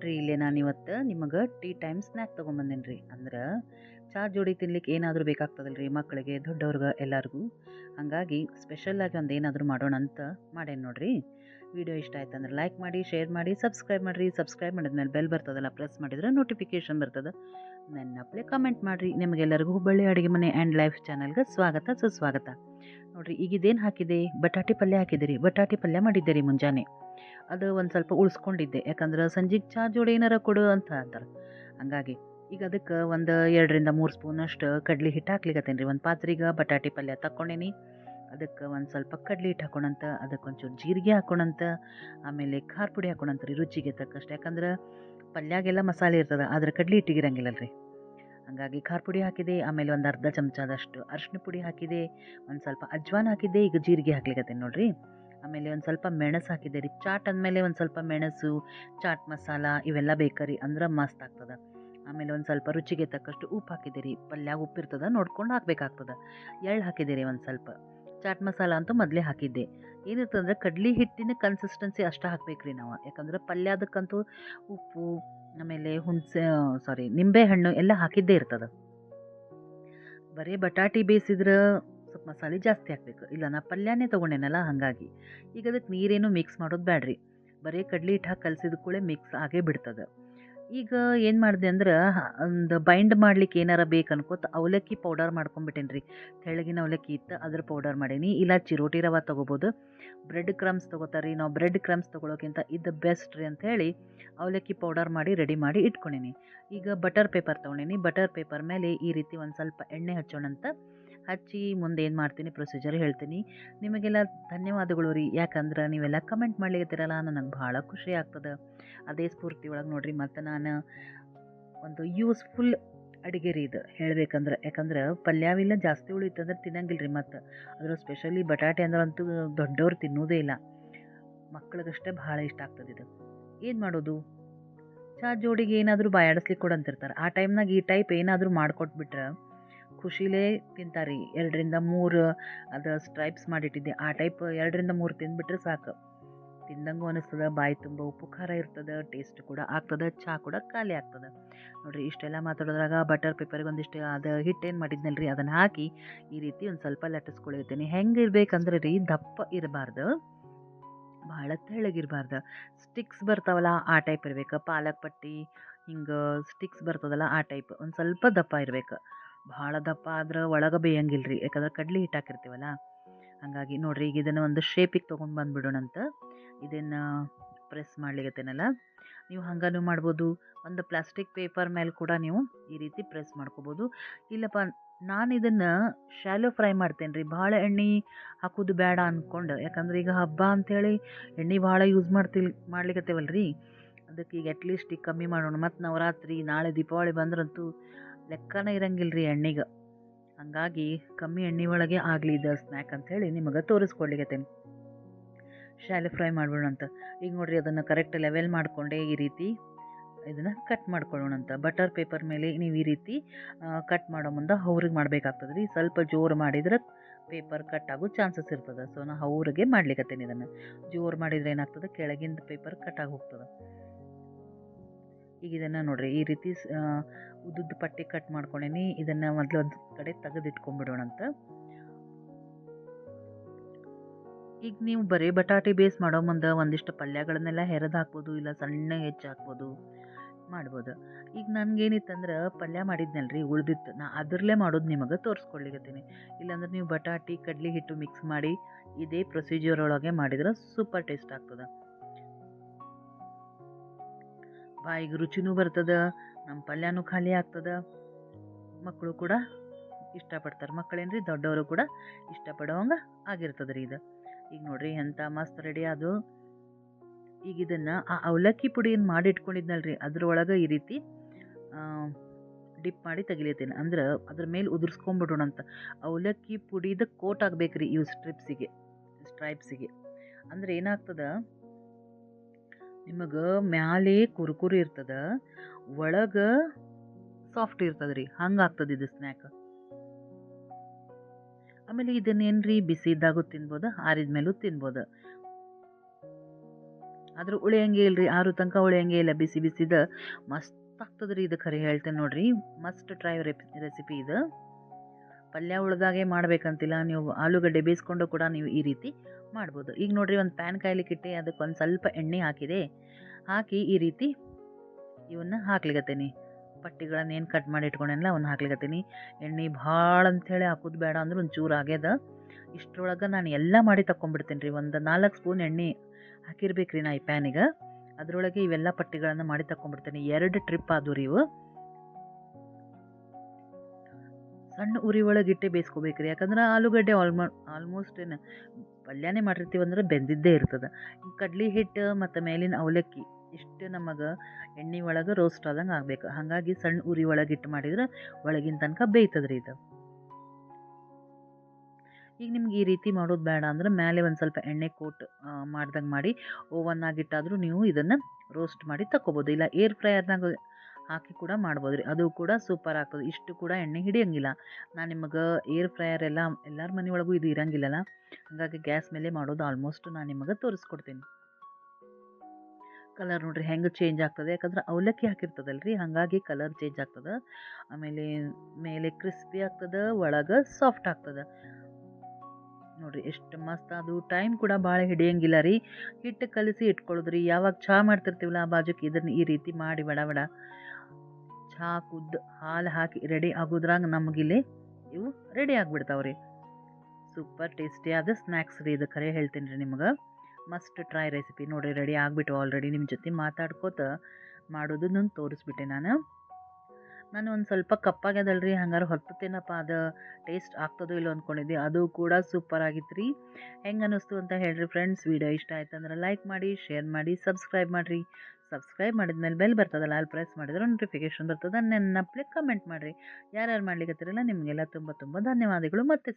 ನೋಡ್ರಿ, ಇಲ್ಲೇ ನಾನು ಇವತ್ತು ನಿಮಗೆ ಟೀ ಟೈಮ್ ಸ್ನ್ಯಾಕ್ ತೊಗೊಂಬಂದೇನಿ ರೀ ಅಂದ್ರೆ ಚಹಾ ಜೋಡಿ ತಿನ್ಲಿಕ್ಕೆ ಏನಾದರೂ ಬೇಕಾಗ್ತದಲ್ಲ ರೀ ಮಕ್ಕಳಿಗೆ ದೊಡ್ಡವ್ರಿಗೆ ಎಲ್ಲರಿಗೂ. ಹಾಗಾಗಿ ಸ್ಪೆಷಲ್ಲಾಗಿ ಒಂದು ಏನಾದರೂ ಮಾಡೋಣ ಅಂತ ಮಾಡೇನು ನೋಡ್ರಿ. ವಿಡಿಯೋ ಇಷ್ಟ ಆಯ್ತು ಅಂದ್ರೆ ಲೈಕ್ ಮಾಡಿ ಶೇರ್ ಮಾಡಿ ಸಬ್ಸ್ಕ್ರೈಬ್ ಮಾಡಿರಿ. ಸಬ್ಸ್ಕ್ರೈಬ್ ಮಾಡಿದ್ಮೇಲೆ ಬೆಲ್ ಬರ್ತದಲ್ಲ ಪ್ರೆಸ್ ಮಾಡಿದ್ರೆ ನೋಟಿಫಿಕೇಶನ್ ಬರ್ತದೆ. ನನ್ನ ಕಮೆಂಟ್ ಮಾಡಿರಿ. ನಿಮಗೆಲ್ಲರಿಗೂ ಹುಬ್ಬಳ್ಳಿ ಅಡುಗೆ ಮನೆ ಆ್ಯಂಡ್ ಲೈಫ್ ಚಾನಲ್ಗೆ ಸ್ವಾಗತ, ಸುಸ್ವಾಗತ. ನೋಡಿರಿ ಈಗ ಇದೇನು ಹಾಕಿದೆ? ಬಟಾಟಿ ಪಲ್ಯ ಹಾಕಿದ್ದೆ ರೀ ಬಟಾಟೆ ಪಲ್ಯ ಮಾಡಿದ್ದೆ ರೀ ಮುಂಜಾನೆ. ಅದು ಒಂದು ಸ್ವಲ್ಪ ಉಳಿಸ್ಕೊಂಡಿದ್ದೆ. ಯಾಕಂದ್ರೆ ಸಂಜೆಗೆ ಚಾ ಜೋಡಿ ಏನಾರ ಕೊಡು ಅಂತ ಅಂತಾರೆ. ಹಂಗಾಗಿ ಈಗ ಅದಕ್ಕೆ ಒಂದು ಎರಡರಿಂದ ಮೂರು ಸ್ಪೂನಷ್ಟು ಕಡ್ಲಿ ಹಿಟ್ಟು ಹಾಕ್ಲಿಕ್ಕತ್ತೇನೆ ರೀ ಒಂದು ಪಾತ್ರೆಗೆ ಬಟಾಟಿ ಪಲ್ಯ ತಕ್ಕೊಂಡೇನಿ. ಅದಕ್ಕೆ ಒಂದು ಸ್ವಲ್ಪ ಕಡ್ಲಿ ಹಿಟ್ಟು ಹಾಕೊಂಡಂತ ಅದಕ್ಕೆ ಒಂಚೂರು ಜೀರಿಗೆ ಹಾಕೊಂಡಂತ ಆಮೇಲೆ ಖಾರ ಪುಡಿ ಹಾಕೋಣಂತ ರೀ ರುಚಿಗೆ ತಕ್ಕಷ್ಟು. ಯಾಕಂದ್ರೆ ಪಲ್ಯಾಗೆಲ್ಲ ಮಸಾಲೆ ಇರ್ತದೆ, ಆದರೆ ಕಡ್ಲಿ ಹಿಟ್ಟಿಗೆ ಇರಂಗಿಲ್ಲ ರೀ ಹಾಗಾಗಿ ಖಾರ ಪುಡಿ ಹಾಕಿದೆ, ಆಮೇಲೆ ಒಂದು ಅರ್ಧ ಚಮಚದಷ್ಟು ಅರಿಶಿನ ಪುಡಿ ಹಾಕಿದೆ, ಒಂದು ಸ್ವಲ್ಪ ಅಜ್ವಾನ ಹಾಕಿದ್ದೆ ಈಗ ಜೀರಿಗೆ ಹಾಕ್ಲಿಕ್ಕತ್ತೇನೆ ನೋಡಿರಿ. ಆಮೇಲೆ ಒಂದು ಸ್ವಲ್ಪ ಮೆಣಸು ಹಾಕಿದೆ ರೀ, ಚಾಟ್ ಅಂದಮೇಲೆ ಒಂದು ಸ್ವಲ್ಪ ಮೆಣಸು, ಚಾಟ್ ಮಸಾಲ ಇವೆಲ್ಲ ಬೇಕರಿ ಅಂದ್ರೆ ಮಸ್ತ್ ಆಗ್ತದೆ. ಆಮೇಲೆ ಒಂದು ಸ್ವಲ್ಪ ರುಚಿಗೆ ತಕ್ಕಷ್ಟು ಉಪ್ಪು ಹಾಕಿದೆ ರೀ ಪಲ್ಯ ಉಪ್ಪಿರ್ತದೆ ನೋಡ್ಕೊಂಡು ಹಾಕ್ಬೇಕಾಗ್ತದೆ. ಎಳ್ಳು ಹಾಕಿದೆ ರೀ ಒಂದು ಸ್ವಲ್ಪ. ಚಾಟ್ ಮಸಾಲ ಅಂತೂ ಮೊದಲೇ ಹಾಕಿದ್ದೆ. ಏನಿರ್ತದಂದ್ರೆ ಕಡ್ಲಿ ಹಿಟ್ಟಿನ ಕನ್ಸಿಸ್ಟೆನ್ಸಿ ಅಷ್ಟು ಹಾಕ್ಬೇಕು ರೀ ನಾವು. ಯಾಕಂದ್ರೆ ಪಲ್ಯದಕ್ಕಂತೂ ಉಪ್ಪು ಆಮೇಲೆ ಹುಣಸೆ ಸಾರಿ ನಿಂಬೆ ಹಣ್ಣು ಎಲ್ಲ ಹಾಕಿದ್ದೇ ಇರ್ತದೆ. ಬರೀ ಬಟಾಟಿ ಬೇಯಿಸಿದ್ರೆ ಸ್ವಲ್ಪ ಮಸಾಲೆ ಜಾಸ್ತಿ ಹಾಕ್ಬೇಕು. ಇಲ್ಲ ನಾ ಪಲ್ಯನೇ ತೊಗೊಂಡೇನಲ್ಲ ಹಾಗಾಗಿ. ಈಗ ಅದಕ್ಕೆ ನೀರೇನು ಮಿಕ್ಸ್ ಮಾಡೋದು ಬೇಡ್ರಿ ಬರೀ ಕಡ್ಲಿ ಹಿಟ್ಟು ಹಾಕಿ ಕಲಸಿದ ಕೂಡ ಮಿಕ್ಸ್ ಆಗೇ ಬಿಡ್ತದೆ. ಈಗ ಏನು ಮಾಡಿದೆ ಅಂದ್ರೆ ಒಂದು ಬೈಂಡ್ ಮಾಡ್ಲಿಕ್ಕೆ ಏನಾರ ಬೇಕು ಅನ್ಕೋತ ಅವಲಕ್ಕಿ ಪೌಡರ್ ಮಾಡ್ಕೊಂಬಿಟ್ಟೇನಿ ರೀ ತೆಳಗಿನ ಅವಲಕ್ಕಿ ಇತ್ತು ಅದ್ರ ಪೌಡರ್ ಮಾಡೀನಿ. ಇಲ್ಲ ಚಿರೋಟಿ ರವೆ ತೊಗೋಬೋದು. ಬ್ರೆಡ್ ಕ್ರಮ್ಸ್ ತೊಗೋತಾರೆ ನಾವು ಬ್ರೆಡ್ ಕ್ರಮ್ಸ್ ತೊಗೊಳೋಕ್ಕಿಂತ ಇದು ಬೆಸ್ಟ್ ರೀ ಅಂಥೇಳಿ ಅವಲಕ್ಕಿ ಪೌಡರ್ ಮಾಡಿ ರೆಡಿ ಮಾಡಿ ಇಟ್ಕೊಂಡೀನಿ. ಈಗ ಬಟರ್ ಪೇಪರ್ ತೊಗೊಂಡಿನಿ. ಬಟರ್ ಪೇಪರ್ ಮೇಲೆ ಈ ರೀತಿ ಒಂದು ಸ್ವಲ್ಪ ಎಣ್ಣೆ ಹಚ್ಚೋಣ ಅಂತ ಹಚ್ಚಿ ಮುಂದೆ ಏನು ಮಾಡ್ತೀನಿ ಪ್ರೊಸೀಜರ್ ಹೇಳ್ತೀನಿ. ನಿಮಗೆಲ್ಲ ಧನ್ಯವಾದಗಳು ರೀ. ಯಾಕಂದ್ರೆ ನೀವೆಲ್ಲ ಕಮೆಂಟ್ ಮಾಡ್ಲಿಕ್ಕತ್ತಿರಲ್ಲ ನನಗೆ ಭಾಳ ಖುಷಿ ಆಗ್ತದೆ. ಅದೇ ಸ್ಫೂರ್ತಿ ಒಳಗೆ ನೋಡಿರಿ ಮತ್ತು ನಾನು ಒಂದು ಯೂಸ್ಫುಲ್ ಅಡುಗೆ ರೀ ಇದು ಹೇಳ್ಬೇಕಂದ್ರೆ. ಯಾಕಂದ್ರೆ ಪಲ್ಯವಿಲ್ಲ ಜಾಸ್ತಿ ಉಳಿತಂದ್ರೆ ತಿನ್ನಂಗಿಲ್ಲ ರೀ ಮತ್ತು. ಅದರ ಸ್ಪೆಷಲಿ ಬಟಾಟೆ ಅಂದ್ರೆ ಅಂತೂ ದೊಡ್ಡವ್ರು ತಿನ್ನೋದೇ ಇಲ್ಲ. ಮಕ್ಳಿಗಷ್ಟೇ ಭಾಳ ಇಷ್ಟ ಆಗ್ತದೆ ಇದು. ಏನು ಮಾಡೋದು? ಚಾ ಜೋಡಿಗೆ ಏನಾದರೂ ಬಾಯಾಡಿಸ್ಲಿಕ್ಕೆ ಕೊಡಂತಿರ್ತಾರೆ ಆ ಟೈಮ್ನಾಗ ಈ ಟೈಪ್ ಏನಾದರೂ ಮಾಡಿಕೊಟ್ಬಿಟ್ರೆ ಖುಷಿಲೇ ತಿಂತಾರೆ. ಎರಡರಿಂದ ಮೂರು ಅದು ಸ್ಟ್ರೈಪ್ಸ್ ಮಾಡಿಟ್ಟಿದ್ದೆ. ಆ ಟೈಪ್ ಎರಡರಿಂದ ಮೂರು ತಿಂದುಬಿಟ್ರೆ ಸಾಕು. ತಿಂದಂಗೂ ಅನಿಸ್ತದೆ, ಬಾಯಿ ತುಂಬ ಉಪ್ಪು ಖಾರ ಇರ್ತದೆ ಟೇಸ್ಟ್ ಕೂಡ ಆಗ್ತದೆ ಚಹಾ ಕೂಡ ಖಾಲಿ ಆಗ್ತದೆ. ನೋಡಿರಿ, ಇಷ್ಟೆಲ್ಲ ಮಾತಾಡೋದ್ರಾಗ ಬಟರ್ ಪೇಪರ್ಗೆ ಒಂದಿಷ್ಟು ಅದು ಹಿಟ್ಟೇನು ರೀ ಅದನ್ನು ಹಾಕಿ ಈ ರೀತಿ ಒಂದು ಸ್ವಲ್ಪ ಲಟ್ಟಿಸ್ಕೊಳಿರ್ತೀನಿ ಹೆಂಗೆ ಇರ್ಬೇಕಂದ್ರೆ ರೀ, ದಪ್ಪ ಇರಬಾರ್ದು. ಭಾಳ ತೆಳ್ಳಗಿರಬಾರ್ದು ಸ್ಟಿಕ್ಸ್ ಬರ್ತಾವಲ್ಲ, ಆ ಟೈಪ್ ಇರಬೇಕು. ಪಾಲಕ್ ಪಟ್ಟಿ, ಹಿಂಗೆ ಸ್ಟಿಕ್ಸ್ ಬರ್ತದಲ್ಲ, ಆ ಟೈಪ್ ಒಂದು ಸ್ವಲ್ಪ ದಪ್ಪ ಇರಬೇಕು. ಭಾಳ ದಪ್ಪ ಆದ್ರೆ ಒಳಗೆ ಬೇಯಂಗಿಲ್ಲ ರೀ ಯಾಕಂದ್ರೆ ಕಡ್ಲಿ ಹಿಟ್ಟು ಹಾಕಿರ್ತೀವಲ್ಲ. ಹಾಗಾಗಿ ನೋಡಿರಿ, ಈಗ ಇದನ್ನು ಒಂದು ಶೇಪಿಗೆ ತೊಗೊಂಡು ಬಂದುಬಿಡೋಣಂತ. ಇದನ್ನು ಪ್ರೆಸ್ ಮಾಡ್ಲಿಕ್ಕತ್ತೇನಲ್ಲ ನೀವು ಹಂಗನೂ ಮಾಡ್ಬೋದು. ಒಂದು ಪ್ಲಾಸ್ಟಿಕ್ ಪೇಪರ್ ಮೇಲೆ ಕೂಡ ನೀವು ಈ ರೀತಿ ಪ್ರೆಸ್ ಮಾಡ್ಕೋಬೋದು. ಇಲ್ಲಪ್ಪ, ನಾನು ಇದನ್ನು ಶಾಲೋ ಫ್ರೈ ಮಾಡ್ತೇನೆ ರೀ ಭಾಳ ಎಣ್ಣೆ ಹಾಕೋದು ಬೇಡ ಅಂದ್ಕೊಂಡು ಯಾಕಂದ್ರೆ ಈಗ ಹಬ್ಬ ಅಂಥೇಳಿ ಎಣ್ಣೆ ಭಾಳ ಯೂಸ್ ಮಾಡ್ತಿಲ್ ಮಾಡ್ಲಿಕ್ಕತ್ತೇವಲ್ಲ ರೀ ಅದಕ್ಕೆ ಈಗ ಅಟ್ಲೀಸ್ಟ್ ಈಗ ಕಮ್ಮಿ ಮಾಡೋಣ. ಮತ್ತು ನವರಾತ್ರಿ, ನಾಳೆ ದೀಪಾವಳಿ ಬಂದ್ರಂತೂ ಲೆಕ್ಕನೇ ಇರಂಗಿಲ್ಲ ರೀ ಎಣ್ಣೆಗೆ. ಹಾಗಾಗಿ ಕಮ್ಮಿ ಎಣ್ಣೆ ಒಳಗೆ ಆಗಲಿ ಇದು ಸ್ನ್ಯಾಕ್ ಅಂಥೇಳಿ ನಿಮಗೆ ತೋರಿಸ್ಕೊಡ್ಲಿಕ್ಕತ್ತೇನೆ ಶಾಲೆ ಫ್ರೈ ಮಾಡ್ಬಿಡೋಣ ಅಂತ. ಈಗ ನೋಡಿರಿ ಅದನ್ನು ಕರೆಕ್ಟ್ ಲೆವೆಲ್ ಮಾಡಿಕೊಂಡೆ ಈ ರೀತಿ ಇದನ್ನು ಕಟ್ ಮಾಡ್ಕೊಳ್ಳೋಣ ಅಂತ. ಬಟರ್ ಪೇಪರ್ ಮೇಲೆ ನೀವು ಈ ರೀತಿ ಕಟ್ ಮಾಡೋ ಮುಂದೆ ಅವ್ರಿಗೆ ಮಾಡಬೇಕಾಗ್ತದೆ ರೀ. ಸ್ವಲ್ಪ ಜೋರು ಮಾಡಿದ್ರೆ ಪೇಪರ್ ಕಟ್ ಆಗೋ ಚಾನ್ಸಸ್ ಇರ್ತದೆ. ಸೊ ನಾ ಅವ್ರಿಗೆ ಮಾಡ್ಲಿಕ್ಕತ್ತೇನೆ ಇದನ್ನು. ಜೋರು ಮಾಡಿದ್ರೆ ಏನಾಗ್ತದೆ? ಕೆಳಗಿಂದ ಪೇಪರ್ ಕಟ್ ಆಗಿ ಹೋಗ್ತದೆ. ಈಗ ಇದನ್ನು ನೋಡಿರಿ, ಈ ರೀತಿ ಉದ್ದುದ್ದು ಪಟ್ಟಿ ಕಟ್ ಮಾಡ್ಕೊಂಡೇನಿ. ಇದನ್ನು ಮೊದಲು ಒಂದು ಕಡೆ ತೆಗೆದಿಟ್ಕೊಂಡ್ಬಿಡೋಣ ಈಗ ನೀವು ಬರೀ ಬಟಾಟೆ ಬೇಸ್ ಮಾಡೋ ಮುಂದೆ ಒಂದಿಷ್ಟು ಪಲ್ಯಗಳನ್ನೆಲ್ಲ ಹೆರೆದು ಹಾಕ್ಬೋದು, ಇಲ್ಲ ಸಣ್ಣ ಹೆಚ್ಚು ಹಾಕ್ಬೋದು, ಮಾಡ್ಬೋದು. ಈಗ ನನಗೇನಿತ್ತಂದ್ರೆ ಪಲ್ಯ ಮಾಡಿದ್ನಲ್ರಿ, ಉಳ್ದಿತ್ತು. ನಾ ಅದರಲ್ಲೇ ಮಾಡೋದು ನಿಮಗೆ ತೋರಿಸ್ಕೊಳ್ಳಿಗತ್ತೀನಿ ಇಲ್ಲಾಂದ್ರೆ ನೀವು ಬಟಾಟಿ, ಕಡ್ಲಿ ಹಿಟ್ಟು ಮಿಕ್ಸ್ ಮಾಡಿ ಇದೇ ಪ್ರೊಸೀಜರ್ ಒಳಗೆ ಮಾಡಿದ್ರೆ ಸೂಪರ್ ಟೇಸ್ಟ್ ಆಗ್ತದೆ. ಬಾಯಿಗೆ ರುಚಿನೂ ಬರ್ತದೆ ನಮ್ಮ ಪಲ್ಯನೂ ಖಾಲಿ ಆಗ್ತದೆ. ಮಕ್ಕಳು ಕೂಡ ಇಷ್ಟಪಡ್ತಾರೆ. ಮಕ್ಕಳೇನ್ರಿ ದೊಡ್ಡವರು ಕೂಡ ಇಷ್ಟಪಡೋವಂಗೆ ಆಗಿರ್ತದೆ ರೀ ಇದು ಈಗ ನೋಡ್ರಿ ಎಂಥ ಮಸ್ತ್ ರೆಡಿ ಅದು. ಈಗ ಇದನ್ನು ಆ ಅವಲಕ್ಕಿ ಪುಡಿ ಏನು ಮಾಡಿ ಇಟ್ಕೊಂಡಿದ್ನಲ್ಲ ರೀ ಅದ್ರೊಳಗೆ ಈ ರೀತಿ ಡಿಪ್ ಮಾಡಿ ತೆಗಿಲೇತೀನಿ ಅಂದ್ರೆ ಅದ್ರ ಮೇಲೆ ಉದುರ್ಸ್ಕೊಂಬಿಡೋಣ ಅಂತ. ಅವಲಕ್ಕಿ ಪುಡಿದ ಕೋಟ್ ಆಗ್ಬೇಕು ರೀ ಇವು ಸ್ಟ್ರಿಪ್ಸಿಗೆ ಸ್ಟ್ರೈಪ್ಸಿಗೆ ಅಂದ್ರೆ ಏನಾಗ್ತದ, ನಿಮಗೆ ಮ್ಯಾಲೆ ಕುರುಕುರಿ ಇರ್ತದೆ, ಒಳಗೆ ಸಾಫ್ಟ್ ಇರ್ತದ್ರಿ ರೀ ಇದು ಸ್ನ್ಯಾಕ್ ಆಮೇಲೆ ಇದನ್ನೇನು ರೀ ಬಿಸಿ ಇದ್ದಾಗೂ ತಿನ್ಬೋದು, ಆರಿದ ಮೇಲೂ ತಿನ್ಬೋದು. ಆದ್ರೆ ಉಳಿಯಂಗೆ ಇಲ್ರಿ, ಆರು ತನಕ ಉಳಿಯಂಗೆ ಇಲ್ಲ, ಬಿಸಿ ಬಿಸಿದ. ಮಸ್ತ್ ಆಗ್ತದ್ರಿ ಇದು ಖರೆ, ಹೇಳ್ತೇನೆ ನೋಡ್ರಿ. ಮಸ್ಟ್ ಟ್ರೈ ರೆಸಿಪಿ ಇದು. ಪಲ್ಯ ಉಳ್ದಾಗೆ ಮಾಡ್ಬೇಕಂತಿಲ್ಲ, ನೀವು ಆಲೂಗಡ್ಡೆ ಬೇಯಿಸ್ಕೊಂಡು ಕೂಡ ನೀವು ಈ ರೀತಿ ಮಾಡ್ಬೋದು. ಈಗ ನೋಡ್ರಿ ಒಂದು ಪ್ಯಾನ್ ಕಾಯ್ಲಿಕ್ಕಿಟ್ಟೆ ಅದಕ್ಕೆ ಒಂದು ಸ್ವಲ್ಪ ಎಣ್ಣೆ ಹಾಕಿದೆ. ಹಾಕಿ ಈ ರೀತಿ ಇವನ್ನ ಹಾಕ್ಲಿಕತ್ತೀನಿ. ಪಟ್ಟಿಗಳನ್ನ ಏನು ಕಟ್ ಮಾಡಿ ಇಟ್ಕೊಂಡೆನಲ್ಲ, ಅವನ್ನ ಹಾಕ್ಲಿಕತ್ತೀನಿ. ಎಣ್ಣೆ ಭಾಳ ಅಂಥೇಳಿ ಹಾಕೋದು ಬೇಡ ಅಂದ್ರೆ ಒಂದು ಚೂರು ಆಗ್ಯದ. ಇಷ್ಟರೊಳಗೆ ನಾನು ಎಲ್ಲ ಮಾಡಿ ತಗೊಂಡ್ಬಿಡ್ತೀನಿ ರೀ. ಒಂದು ನಾಲ್ಕು ಸ್ಪೂನ್ ಎಣ್ಣೆ ಹಾಕಿರ್ಬೇಕು ರೀ ನಾ ಈ ಪ್ಯಾನಿಗೆ ಅದರೊಳಗೆ ಇವೆಲ್ಲ ಪಟ್ಟಿಗಳನ್ನು ಮಾಡಿ ತಗೊಂಡ್ಬಿಡ್ತೀನಿ ಎರಡು ಟ್ರಿಪ್ ಆದವು ರೀ ಇವು. ಸಣ್ಣ ಉರಿ ಒಳಗೆ ಇಟ್ಟೆ ಬೇಯಿಸ್ಕೋಬೇಕು ರೀ. ಯಾಕಂದ್ರೆ ಆಲೂಗಡ್ಡೆ ಆಲ್ಮೋ, ಆಲ್ಮೋಸ್ಟ್ ಏನು ಪಲ್ಯನೇ ಮಾಡಿರ್ತೀವಿ ಅಂದ್ರೆ ಬೆಂದಿದ್ದೇ ಇರ್ತದೆ. ಕಡ್ಲಿ ಹಿಟ್ಟು ಮತ್ತು ಮೇಲಿನ ಅವಲಕ್ಕಿ ಇಷ್ಟು ನಮಗೆ ಎಣ್ಣೆ ಒಳಗೆ ರೋಸ್ಟ್ ಆದಂಗೆ ಆಗಬೇಕು. ಹಾಗಾಗಿ ಸಣ್ಣ ಉರಿ ಒಳಗೆ ಇಟ್ಟು ಮಾಡಿದ್ರೆ ಒಳಗಿನ ತನಕ ಬೇಯ್ತದ್ರಿ ಇದು. ಈಗ ನಿಮ್ಗೆ ಈ ರೀತಿ ಮಾಡೋದು ಬೇಡ ಅಂದ್ರೆ ಮೇಲೆ ಒಂದು ಸ್ವಲ್ಪ ಎಣ್ಣೆ ಕೋಟ್ ಮಾಡ್ದಂಗೆ ಮಾಡಿ ಓವನ್ ಆಗಿಟ್ಟಾದರೂ ನೀವು ಇದನ್ನು ರೋಸ್ಟ್ ಮಾಡಿ ತಕ್ಕೋಬೋದು. ಇಲ್ಲ ಏರ್ ಫ್ರೈಯರ್ನಾಗ ಹಾಕಿ ಕೂಡ ಮಾಡ್ಬೋದು ರೀ ಅದು ಕೂಡ ಸೂಪರ್ ಆಗ್ತದೆ. ಇಷ್ಟು ಕೂಡ ಎಣ್ಣೆ ಹಿಡಿಯಂಗಿಲ್ಲ. ನಾನು ನಿಮಗೆ ಏರ್ ಫ್ರೈಯರ್ ಎಲ್ಲ, ಎಲ್ಲರ ಮನೆಯೊಳಗೂ ಇದು ಇರಂಗಿಲ್ಲಲ್ಲ. ಹಾಗಾಗಿ ಗ್ಯಾಸ್ ಮೇಲೆ ಮಾಡೋದು ಆಲ್ಮೋಸ್ಟ್ ನಾನು ನಿಮಗೆ ತೋರಿಸ್ಕೊಡ್ತೀನಿ. ಕಲರ್ ನೋಡ್ರಿ ಹೆಂಗೆ ಚೇಂಜ್ ಆಗ್ತದೆ. ಯಾಕಂದ್ರೆ ಅವಲಕ್ಕಿ ಹಾಕಿರ್ತದಲ್ರಿ, ಹಾಗಾಗಿ ಕಲರ್ ಚೇಂಜ್ ಆಗ್ತದೆ. ಆಮೇಲೆ ಮೇಲೆ ಕ್ರಿಸ್ಪಿ ಆಗ್ತದೆ, ಒಳಗೆ ಸಾಫ್ಟ್ ಆಗ್ತದೆ. ನೋಡಿರಿ ಎಷ್ಟು ಮಸ್ತ್ ಅದು. ಟೈಮ್ ಕೂಡ ಭಾಳ ಹಿಡಿಯಂಗಿಲ್ಲ ರೀ. ಹಿಟ್ಟು ಕಲಿಸಿ ಇಟ್ಕೊಳ್ಳೋದು ರೀ ಯಾವಾಗ ಚಹಾ ಮಾಡ್ತಿರ್ತೀವಲ್ಲ ಆ ಬಾಜುಕ್ಕೆ ಇದನ್ನು ಈ ರೀತಿ ಮಾಡಿ ಬಡ ಬಡ ಚಹಾ ಕುದ್ದು ಹಾಲು ಹಾಕಿ ರೆಡಿ ಆಗೋದ್ರಾಗ ನಮಗಿಲ್ಲಿ ಇವು ರೆಡಿ ಆಗಿಬಿಡ್ತಾವೆ ಸೂಪರ್ ಟೇಸ್ಟಿ ಆದ ಸ್ನ್ಯಾಕ್ಸ್ ರೀ ಇದು. ಕರೆ ಹೇಳ್ತೀನಿ ರೀ ನಿಮ್ಗೆ. ಮಸ್ಟ್ ಟ್ರೈ ರೆಸಿಪಿ ನೋಡಿರಿ ರೆಡಿ ಆಗಿಬಿಟ್ಟು ಆಲ್ರೆಡಿ ನಿಮ್ಮ ಜೊತೆ ಮಾತಾಡ್ಕೋತ ಮಾಡೋದನ್ನು ತೋರಿಸ್ಬಿಟ್ಟೆ ನಾನು. ನಾನು ಒಂದು ಸ್ವಲ್ಪ ಕಪ್ಪಾಗ್ಯದಲ್ಲ ಹಂಗಾರೆ ಹೊತ್ತೇನಪ್ಪ ಅದು ಟೇಸ್ಟ್ ಆಗ್ತದೋ ಇಲ್ಲೋ ಅಂದ್ಕೊಂಡಿದ್ದೆ ಅದು ಕೂಡ ಸೂಪರ್ ಆಗಿತ್ತು ರೀ ಹೆಂಗೆ ಅನ್ನಿಸ್ತು ಅಂತ ಹೇಳಿರಿ ಫ್ರೆಂಡ್ಸ್ ವೀಡಿಯೋ ಇಷ್ಟ ಆಯ್ತು ಅಂದ್ರೆ ಲೈಕ್ ಮಾಡಿ ಶೇರ್ ಮಾಡಿ ಸಬ್ಸ್ಕ್ರೈಬ್ ಮಾಡಿರಿ. ಸಬ್ಸ್ಕ್ರೈಬ್ ಮಾಡಿದ್ಮೇಲೆ ಬೆಲ್ ಬರ್ತದಲ್ಲ, ಅಲ್ಲಿ ಪ್ರೆಸ್ ಮಾಡಿದ್ರೆ ನೋಟಿಫಿಕೇಶನ್ ಬರ್ತದೆ, ನೆನಪಲೆ ಕಮೆಂಟ್ ಮಾಡಿರಿ. ಯಾರ್ಯಾರು ಮಾಡ್ಲಿಕ್ಕತ್ತಿರಲ್ಲ ನಿಮಗೆಲ್ಲ ತುಂಬ ತುಂಬ ಧನ್ಯವಾದಗಳು. ಮತ್ತೆ